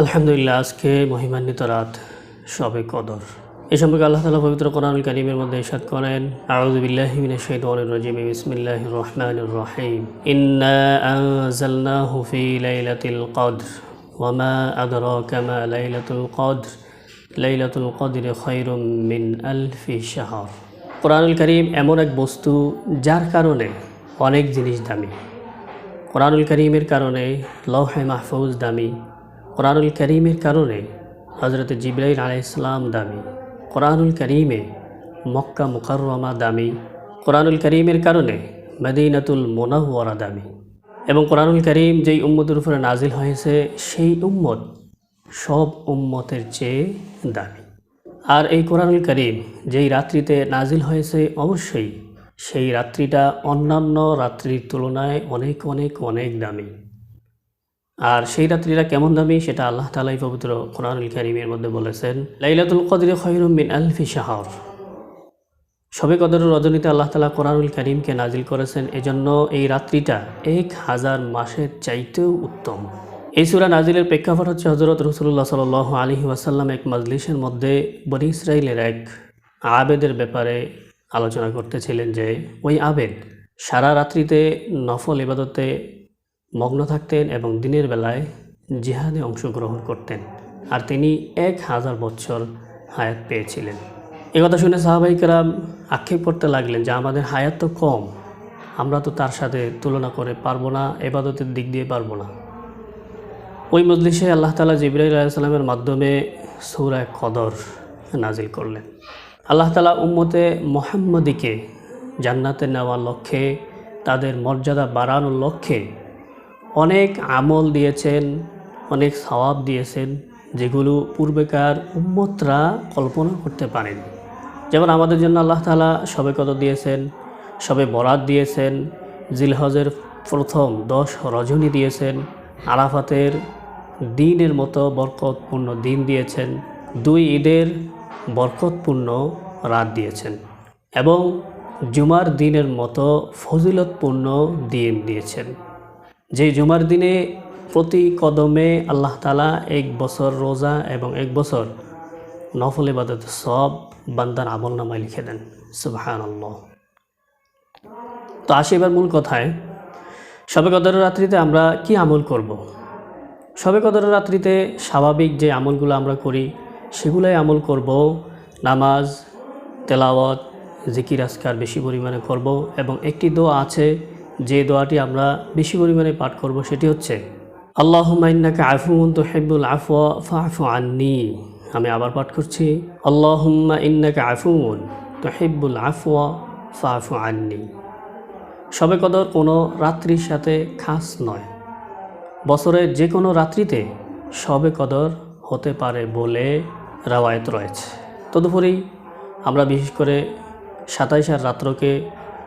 আলহামদুলিল্লাহ, আজকে মহিমান্বিত রাত, সবে কদর। এই সম্পর্কে আল্লাহ তালা পবিত্র কোরআনুল কারিমের মধ্যে ইরশাদ করেন আউযুবিল্লাহি মিনাশ শাইতানির রাজিম, বিসমিল্লাহির রহমানির রহিম। ইন্না আনজালনাহু ফি লাইলাতিল কদর ওয়ামা আদরাকা মা লাইলাতুল কদর। লাইলাতুল কদর খায়রুম মিন আলফি শাহর। কোরআনুল করিম এমন এক বস্তু যার কারণে অনেক জিনিস দামি। কোরআনুল করিমের কারণে লৌহে মাহফুজ দামি কোরআনুল করিমের কারণে হজরত জিব্রাইল আলাইসলাম দামি। কোরআনুল করিমে মক্কা মুকাররমা দামি। কোরআনুল করিমের কারণে মদিনাতুল মোনাহুয়ারা দামি। এবং কোরআনুল করিম যেই উম্মতের উপরে নাজিল হয়েছে, সেই উম্মত সব উম্মতের চেয়ে দামি। আর এই কোরআনুল করিম যেই রাত্রিতে নাজিল হয়েছে, অবশ্যই সেই রাত্রিটা অন্যান্য রাত্রির তুলনায় অনেক অনেক অনেক দামি। আর সেই রাত্রিটা কেমন দামি সেটা আল্লাহ তালাই পবিত্র কোরআনুল করিমের মধ্যে বলেছেন, লাইলাতুল কদরে খৈরুম বিন আলফি শাহর। সবে কদরের রজনীতে আল্লাহ তালা কোরআনুল করিমকে নাজিল করেছেন, এজন্য এই রাত্রিটা এক হাজার মাসের চাইতেও উত্তম। এই সুরা নাজিলের প্রেক্ষাপট হচ্ছে হজরত রসুল্লাহ সাল আলী ওয়াসাল্লাম এক মজলিসের মধ্যে বনি ইসরায়েলের এক আবেদের ব্যাপারে আলোচনা করতেছিলেন যে, ওই আবেদ সারা রাত্রিতে নফল ইবাদতে মগ্ন থাকতেন এবং দিনের বেলায় জিহাদে অংশগ্রহণ করতেন, আর তিনি এক হাজার বছর হায়াত পেয়েছিলেন। কথা শুনে সাহাবাইকেরাম আক্ষেপ করতে লাগলেন যে, আমাদের হায়াত তো কম, আমরা তো তার সাথে তুলনা করে পারব না, এবাদতের দিক দিয়ে পারব না। ওই মজলিসে আল্লাহ তালা জিব্রাইল আলাইসাল্লামের মাধ্যমে সৌরায় কদর নাজিল করলেন। আল্লাহ তালা উম্মতে মোহাম্মদীকে জান্নাতে নেওয়ার লক্ষ্যে তাদের মর্যাদা বাড়ানোর লক্ষ্যে অনেক আমল দিয়েছেন, অনেক সওয়াব দিয়েছেন, যেগুলো পূর্বেকার উম্মতরা কল্পনা করতে পারেন যেমন আমাদের জন্য আল্লাহ তালা সবে কত দিয়েছেন, সবে বরাত দিয়েছেন, জিলহজের প্রথম দশ রজনী দিয়েছেন, আরাফাতের দিনের মতো বরকতপূর্ণ দিন দিয়েছেন, দুই ঈদের বরকতপূর্ণ রাত দিয়েছেন এবং জুমার দিনের মতো ফজিলতপূর্ণ দিন দিয়েছেন। যে জুমার দিনে প্রতি কদমে আল্লাহ তালা এক বছর রোজা এবং এক বছর নফল ইবাদত সব বান্দার আমল নামায় লিখে দেন। সুবাহান তো আসি এবার মূল কথায়। সবে কদরের রাত্রিতে আমরা কি আমল করব। সবে কদরের রাত্রিতে স্বাভাবিক যে আমলগুলো আমরা করি, সেগুলোই আমল করব। নামাজ, তেলাওয়াত, জিকির আসকার বেশি পরিমাণে করব এবং একটি দোয়া আছে যে দোয়াটি আমরা বেশি পরিমাণে পাঠ করব সেটি হচ্ছে আল্লাহ ইন্নাকা আফুন তো হেবুল আফওয়া ফাফু আননি। আমি আবার পাঠ করছি, আল্লাহুম্মা ইন্নাকা আফুন তো হেবুল আফওয়া ফাফু আননি। সবে কদর কোনো রাত্রির সাথে খাস নয়। বছরের যে কোনো রাত্রিতে সবে কদর হতে পারে বলে রাওয়ায়ত রয়েছে। তদুপরি আমরা বিশেষ করে সাতাইশার রাত্রকে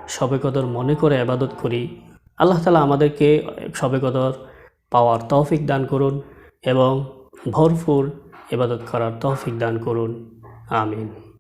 সবে কদর মনে করে আবাদত করি। আল্লাহ তালা আমাদেরকে সবে কদর পাওয়ার তহফিক দান করুন এবং ভরপুর এবাদত করার তহফিক দান করুন। আমিন।